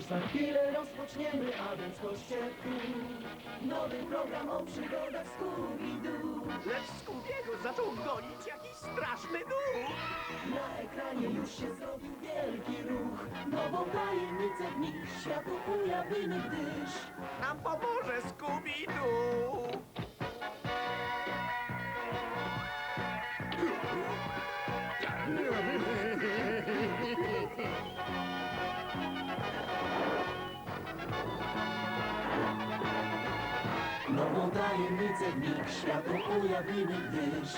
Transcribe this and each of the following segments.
Już za chwilę rozpoczniemy, a więc chodźcie tu. Nowy program o przygodach Scooby-Doo. Lecz Scoobiego zaczął gonić jakiś straszny duch. Na ekranie już się zrobił wielki ruch. Nową tajemnicę w nich światu ujawnimy, gdyż Nam pomoże Scooby-Doo. Nową tajemnicę w nich światu ujawnimy, gdyż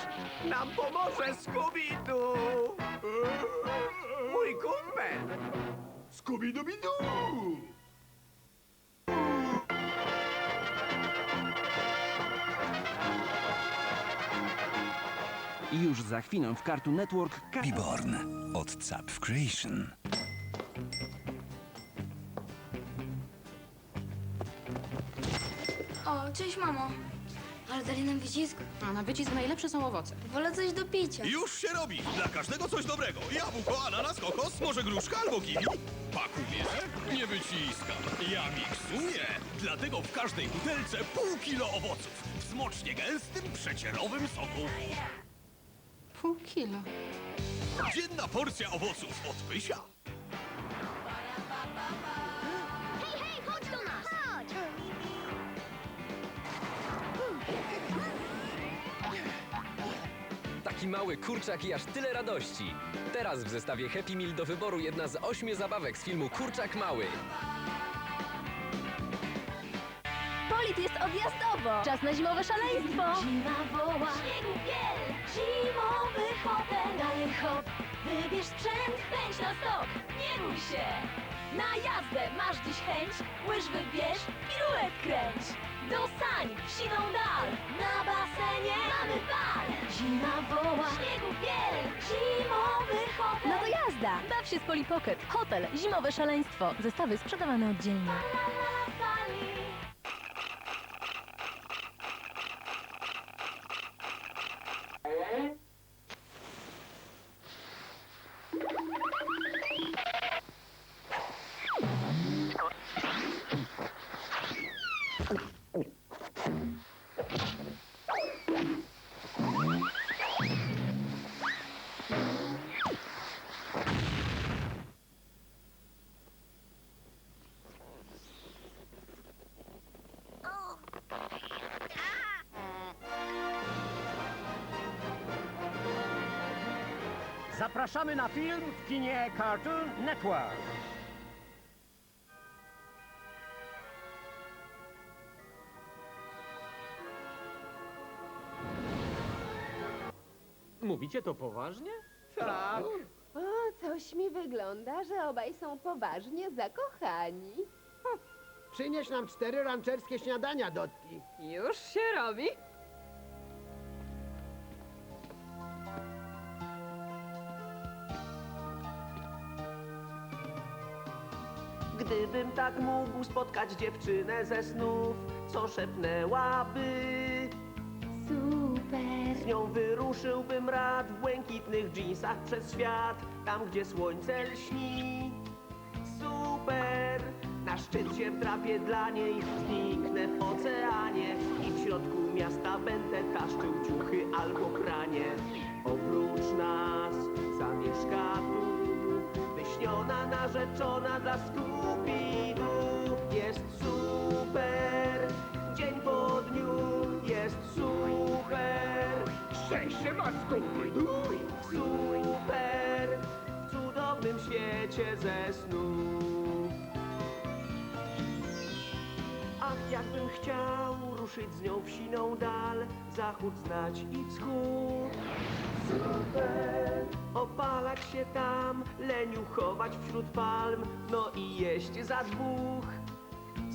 Nam pomoże Scooby-Doo. Mój kumpel. I już za chwilę w Cartoon Network ka- Piborn od Zapf Creation. Cześć mamo. Ale dali nam wycisk. A na wycisk najlepsze są owoce. Wolę coś do picia. Już się robi! Dla każdego coś dobrego. Jabłko, ananas, kokos, może gruszka albo kiwi. Pakuję, nie wyciskam. Ja miksuję. Dlatego w każdej butelce pół kilo owoców. W smocznie gęstym, przecierowym soku. Pół kilo. Dzienna porcja owoców od Pysia. Taki mały kurczak i aż tyle radości. Teraz w zestawie Happy Meal do wyboru jedna z ośmiu zabawek z filmu Kurczak Mały. Polit jest odjazdowo! Czas na zimowe szaleństwo! Zima woła, śniegu biel, zimowy hotel. Daję hop, wybierz sprzęt, pędź na stok, nie bój się! Na jazdę masz dziś chęć, łyż wybierz, piruet kręć! Do sań, w siną dal, na basenie mamy bal! Zima woła, Śniegu biel, zimowy hotel. no to jazda! Baw się z Poli Pocket, hotel, zimowe szaleństwo, zestawy sprzedawane oddzielnie. Zapraszamy na film w kinie Cartoon Network. Mówicie to poważnie? Tak. O, coś mi wygląda, że obaj są poważnie zakochani. Przynieś nam cztery rancherskie śniadania, Dotti. Już się robi. Gdybym tak mógł spotkać dziewczynę ze snów, co szepnęłaby, Super. z nią wyruszyłbym rad w błękitnych dżinsach przez świat, tam gdzie słońce lśni. Super! Na szczyt się wdrapię dla niej, zniknę w oceanie i w środku miasta będę taszczył ciuchy albo pranie. Oprócz nas zamieszka tu wyśniona narzeczona dla Scooby-Doo. Super, w cudownym świecie ze snu. Ach, jakbym chciał ruszyć z nią w siną dal, zachód znać i wschód. Super, opalać się tam, leniuchować wśród palm, no i jeść za dwóch.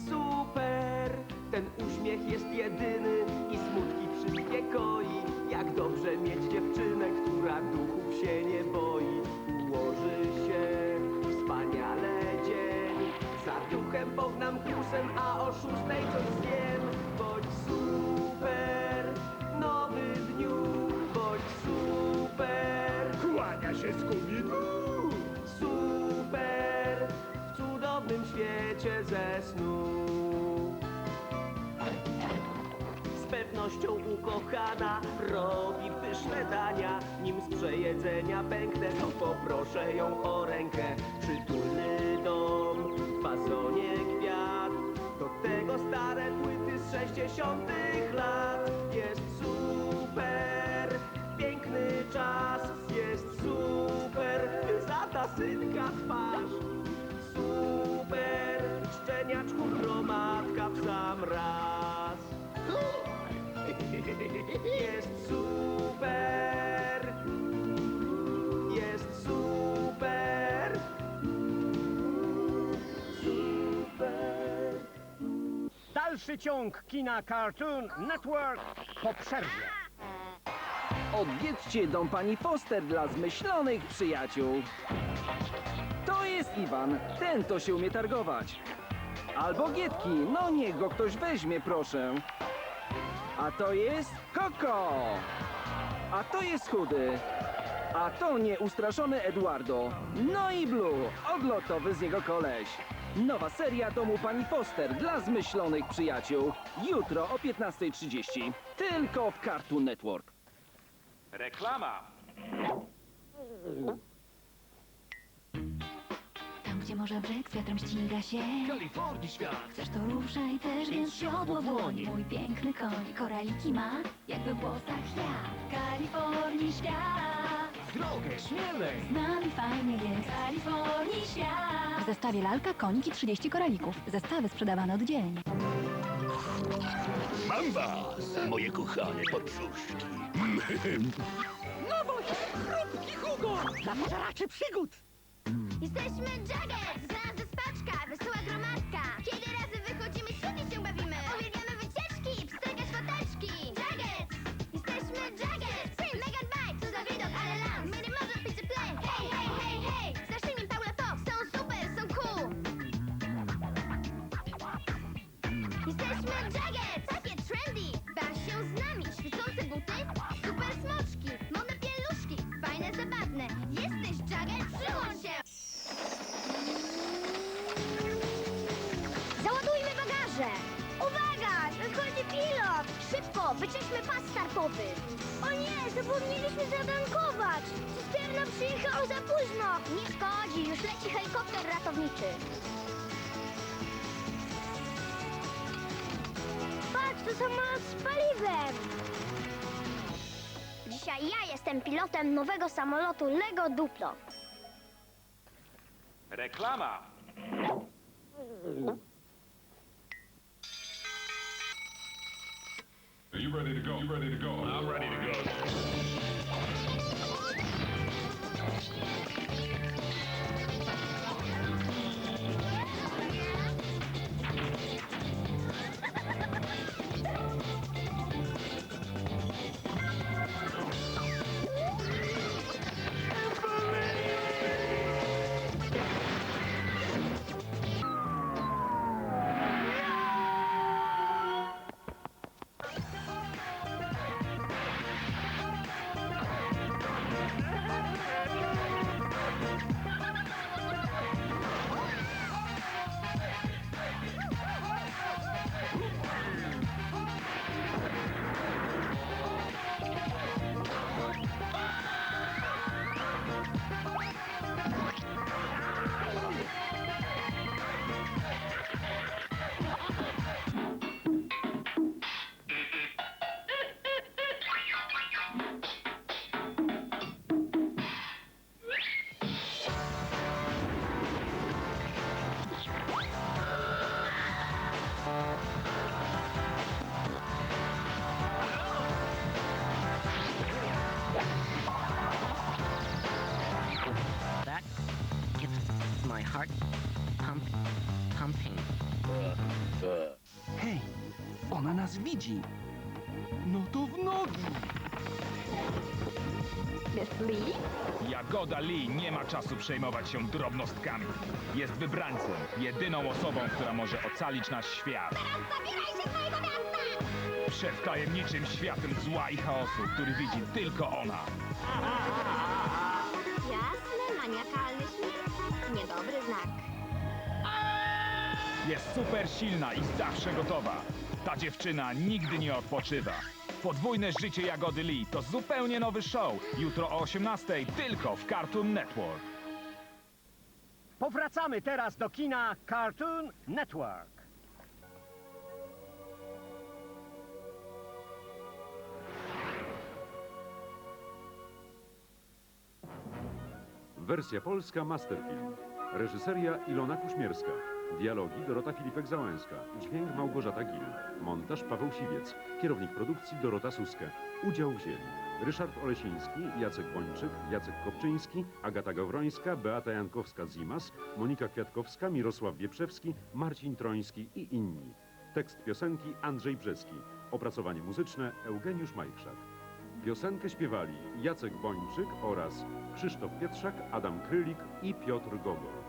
Super, ten uśmiech jest jedyny i smutki wszystkie koi. Jak dobrze mieć dziewczynę, która duchów się nie boi. Ułoży się wspaniale dzień, za duchem pognam kursem, a o szóstej coś zjem. Bądź super, nowy dniu, bądź super. Kłania się Scooby-Doo! Super, w cudownym świecie ze snu. Ukochana robi pyszne dania. Nim z przejedzenia pęknę, to poproszę ją o rękę. Przytulny dom, w fasonie kwiat. Do tego stare płyty z sześćdziesiątych lat. Jest super, piękny czas. Jest super, wyzata synka twarz. Super, szczeniaczku gromadka w sam raz. Jest super, jest super, super. Dalszy ciąg kina Cartoon Network po przerwie. Odwiedźcie dom pani Foster dla zmyślonych przyjaciół. To jest Iwan, ten to się umie targować. Albo Gietki, no niech go ktoś weźmie, proszę. A to jest Koko. A to jest Chudy. A to nieustraszony Eduardo. No i Blue, odlotowy z jego koleś. Nowa seria domu pani Foster dla zmyślonych przyjaciół. Jutro o 15.30. Tylko w Cartoon Network. Reklama! Morze brzeg, z wiatrem ściga się. Kalifornii świat. Chcesz to ruszaj też, więc siodło w dłoni. Mój piękny koń, koraliki ma, jakby w włosach ja. Kalifornii świat, Drogę, śmielej. z nami fajnie jest. Kalifornii świat. W zestawie lalka, konik i 30 koralików. Zestawy sprzedawane oddzielnie. Mam was, moje kochane podsłuszki. Jesteśmy Jagged, znana zespaczka, wesoła gromadka. Wyczyśmy pas startowy! O nie! Zapomnieliśmy zatankować! Cysterna przyjechała za późno! Nie szkodzi! Już leci helikopter ratowniczy! Patrz, to samolot z paliwem! Dzisiaj ja jestem pilotem nowego samolotu Lego Duplo. Reklama! You ready to go? You ready to go? I'm ready to go. Nas widzi. No to w nogi. Miss Lee? Jagoda Lee nie ma czasu przejmować się drobnostkami. Jest wybrańcem, jedyną osobą, która może ocalić nasz świat. Zabieraj się z mojego miasta! Przed tajemniczym światem zła i chaosu, który widzi tylko ona. Jasne, maniakalny śmiech. Niedobry znak. Jest super silna i zawsze gotowa. Ta dziewczyna nigdy nie odpoczywa. Podwójne życie Jagody Lee to zupełnie nowy show. Jutro o 18 tylko w Cartoon Network. Powracamy teraz do kina Cartoon Network. Wersja polska Masterfilm. Reżyseria Ilona Kuśmierska. Dialogi Dorota Filipek-Załęska. Dźwięk Małgorzata Gil. Montaż Paweł Siwiec. Kierownik produkcji Dorota Suskę. Udział wzięli Ryszard Olesiński, Jacek Bończyk, Jacek Kopczyński, Agata Gawrońska, Beata Jankowska-Zimas, Monika Kwiatkowska, Mirosław Wieprzewski, Marcin Troński i inni. Tekst piosenki Andrzej Brzeski. Opracowanie muzyczne Eugeniusz Majchrzak. Piosenkę śpiewali Jacek Bończyk oraz Krzysztof Pietrzak, Adam Krylik i Piotr Gogol.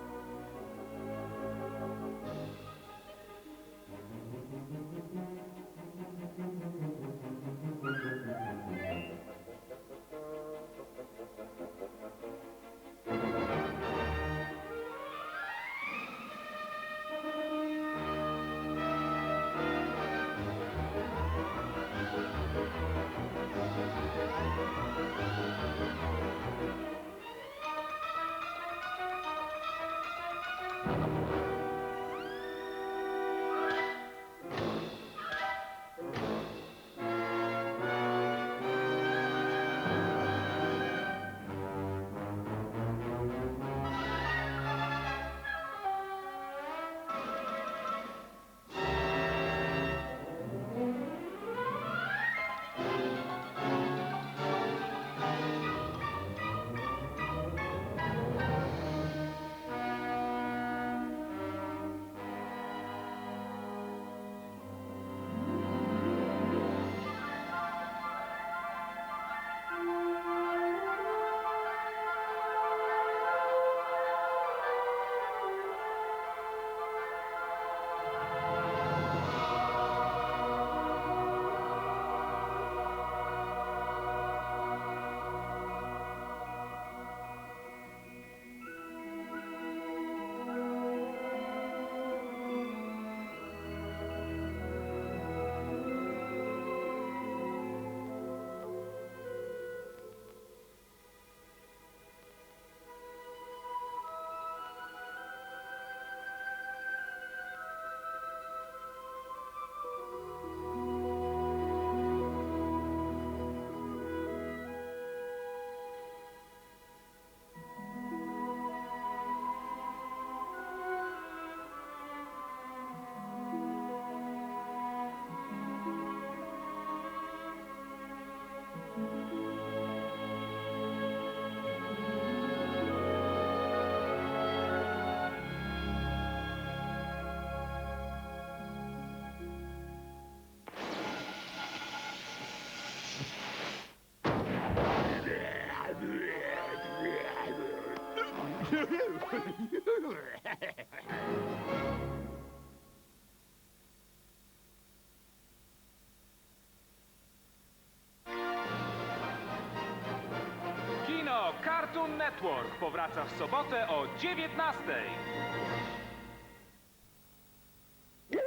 Kino Cartoon Network powraca w sobotę o 19.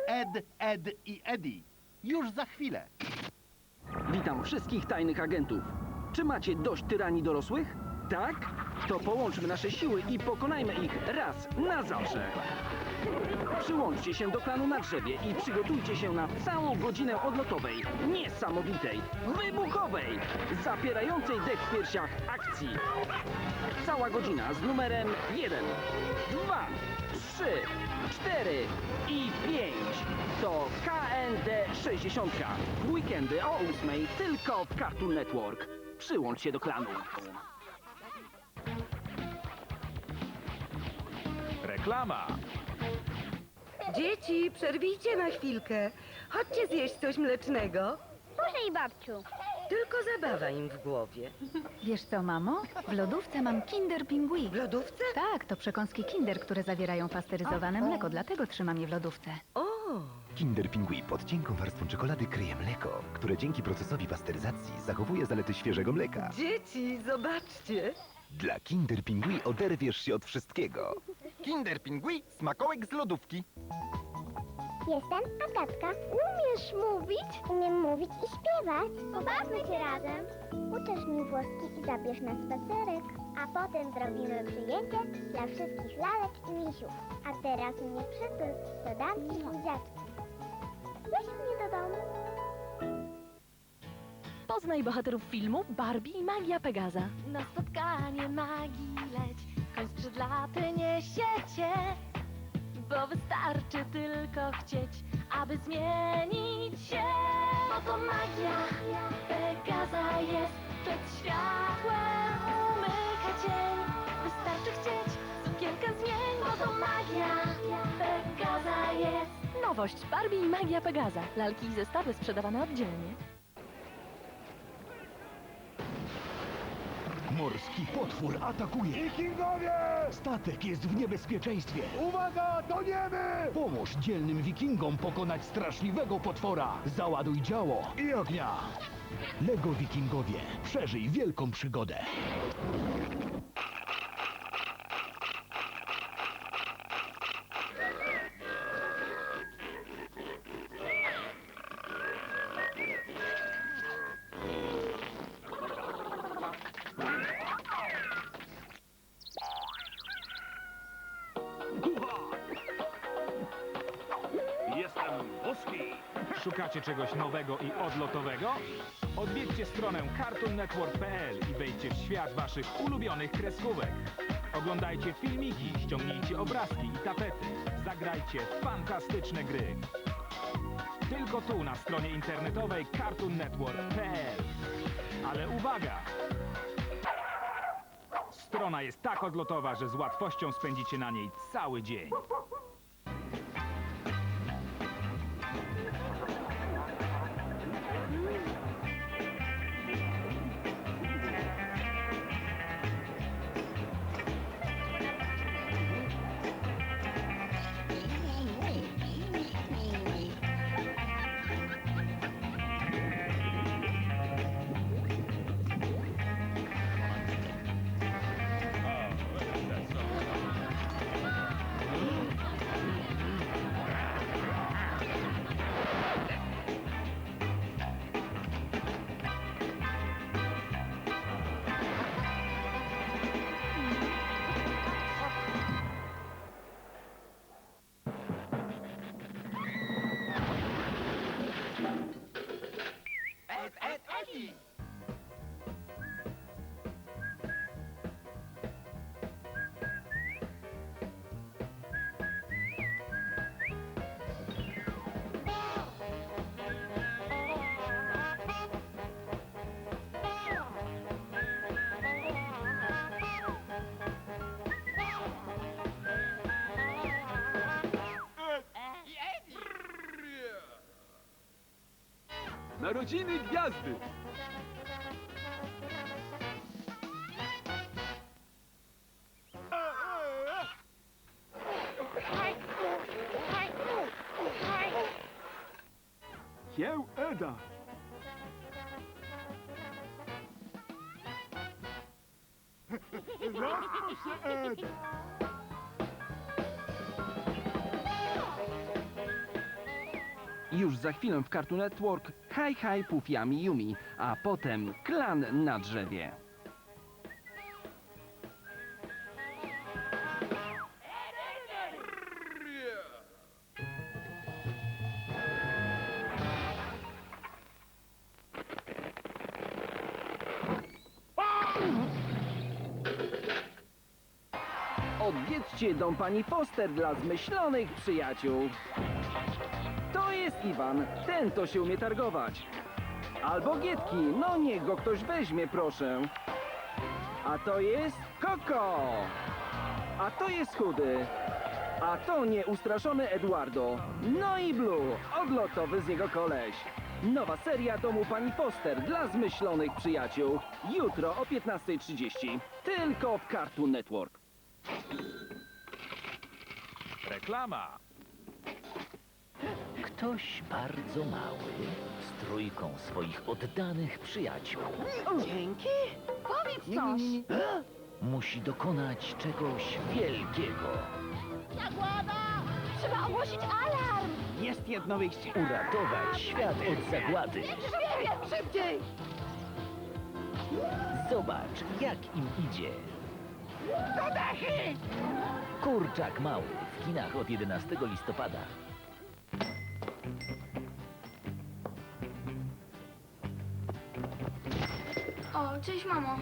Ed, Ed i Eddie. Już za chwilę. Witam wszystkich tajnych agentów. Czy macie dość tyranii dorosłych? Tak? To połączmy nasze siły i pokonajmy ich raz na zawsze. Przyłączcie się do klanu na drzewie i przygotujcie się na całą godzinę odlotowej, niesamowitej, wybuchowej, zapierającej dech w piersiach akcji. Cała godzina z numerem 1, 2, 3, 4 i 5 to KND 60. W weekendy o 8 tylko w Cartoon Network. Przyłącz się do klanu. Reklama. Dzieci, przerwijcie na chwilkę. Chodźcie zjeść coś mlecznego. Proszę i babciu. Tylko zabawa im w głowie. Wiesz co, mamo? W lodówce mam Kinder Pingui. W lodówce? Tak, to przekąski Kinder, które zawierają pasteryzowane mleko, dlatego trzymam je w lodówce. O! Kinder Pingui pod cienką warstwą czekolady kryje mleko, które dzięki procesowi pasteryzacji zachowuje zalety świeżego mleka. Dzieci, zobaczcie. Dla Kinder Pingui oderwiesz się od wszystkiego. Kinder Pingui, smakołek z lodówki. Jestem Agatka. Umiesz mówić? Umiem mówić i śpiewać. Pobawmy się razem. Uczesz mi włoski i zabierz na spacerek. A potem zrobimy przyjęcie dla wszystkich lalek i misiów. A teraz mnie przytul, to dam ci buziaczki. Poznaj bohaterów filmu Barbie i Magia Pegaza. Na spotkanie magii leć, koń skrzydlaty niesie cię. Bo wystarczy tylko chcieć, aby zmienić się. Bo to magia Pegaza jest przed światłem umyka cień. Wystarczy chcieć, sukienkę zmień, bo to magia Pegaza jest. Nowość Barbie i Magia Pegaza. Lalki i zestawy sprzedawane oddzielnie. Morski potwór atakuje! Wikingowie! Statek jest w niebezpieczeństwie! Uwaga, toniemy! Pomóż dzielnym wikingom pokonać straszliwego potwora! Załaduj działo i ognia! Lego Wikingowie, przeżyj wielką przygodę! Szukacie czegoś nowego i odlotowego? Odwiedźcie stronę cartoonnetwork.pl i wejdźcie w świat waszych ulubionych kreskówek. Oglądajcie filmiki, ściągnijcie obrazki i tapety. Zagrajcie fantastyczne gry. Tylko tu na stronie internetowej cartoonnetwork.pl. Ale uwaga! Strona jest tak odlotowa, że z łatwością spędzicie na niej cały dzień. Narodziny gwiazdy! Za chwilę w Cartoon Network Hi Hi Pufiami Yumi, a potem Klan na drzewie. Odwiedźcie dom pani Foster dla zmyślonych przyjaciół. Iwan, ten to się umie targować. Albo Gietki, no niech go ktoś weźmie, proszę. A to jest Koko. A to jest Chudy. A to nieustraszony Eduardo. No i Blue, odlotowy z niego koleś. Nowa seria domu pani Foster dla zmyślonych przyjaciół. Jutro o 15.30. Tylko w Cartoon Network. Reklama! Ktoś bardzo mały z trójką swoich oddanych przyjaciół Dzięki! Powiedz coś! musi dokonać czegoś wielkiego. Zagłada! Trzeba ogłosić alarm! Jest jedno wyjście. Uratować świat od zagłady. Szybciej! Zobacz, jak im idzie. Do dachy! Kurczak mały w kinach od 11 listopada. O, cześć mamo.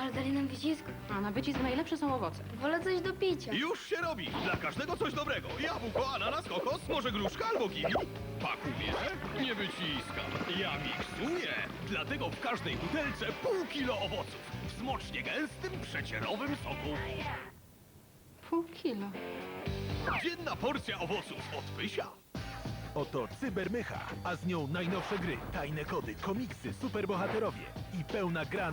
Ale dali nam wycisk. A na wycisk najlepsze są owoce. Wolę coś do picia. Już się robi! Dla każdego coś dobrego. Jabłko, ananas, kokos, może gruszka albo kiwi. Pakuję, nie wyciskam. Ja miksuję. Dlatego w każdej butelce pół kilo owoców. W smocznie gęstym, przecierowym soku. Pół kilo. Dzienna porcja owoców od Pysia. Oto Cybermycha, a z nią najnowsze gry, tajne kody, komiksy, superbohaterowie i pełna gra